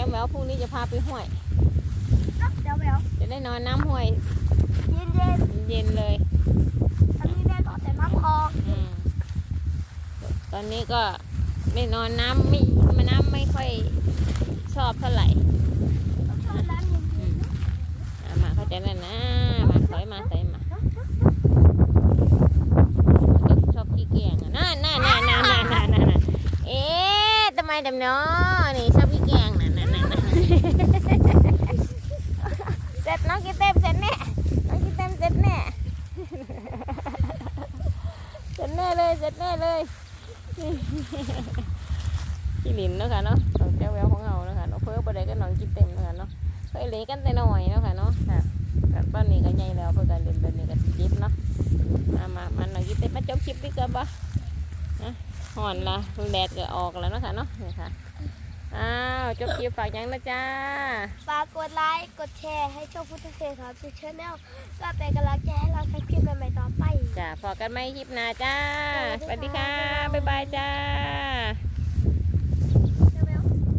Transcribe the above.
ก้มแววพรุ่งนี้จะพาไปห้วยเดี๋ยวเดี๋ยวจะได้นอนน้ำห้วย เย็นเย็นเย็นเลยๆอันนี้แม่ก็แต่น้ำคลองอืมตอนนี้ก็ไม่นอนน้ำไม่มาน้ำไม่ค่อยชอบเท่าไหร่ต้องชอบน้ำเย็นอืมอะมาเข้าใจแล้วนะมาถอยมาถอยมาก็ชอบขี้เกียจอะน่าน่าน่าน่าน่าน่าน่าเอ๊ะทำไมดำเนาะนี่ชอบขี้เกียจน่ะน่ะน่ะน่ะ เสร็จน้องกินเต็มเสร็จแน่น้องกินเต็มเสร็จแน่เสร็จแน่เลยเสร็จแน่เลยขี้หลินเนาะค่ะเนาะของแก้วแววของเราเนาะค่ะเนาะเพิ่มไปได้ก็น้องกินเต็มเนาะค่ะเนาะเคยเล่นกันแต่น้อยเนาะค่ะเนาะค่ะตอนนี้ก็ใหญ่แล้วเพื่อการเล่นแบบนี้ก็จิบเนาะมามามันน่อยกินเต็มมาจบคลิปดีกว่าบ่นะ ห่อนละเพิ่งแดดก็ออกแล้วเนาะค่ะเนาะนี่ค่ะอ้าวจบคลิปฝากยังนะจ้า ฝากกดไลค์ กดแชร์ให้ช่องพุทธเสกครับจุดชแนลก็เป็นกำลังใจให้เราทำคลิปใหม่ๆต่อไป จ้าพอกันไหมคลิปหน้าจ้าสสวัวัสสดีดีค่ะค่ะ บ๊ายบายจ้า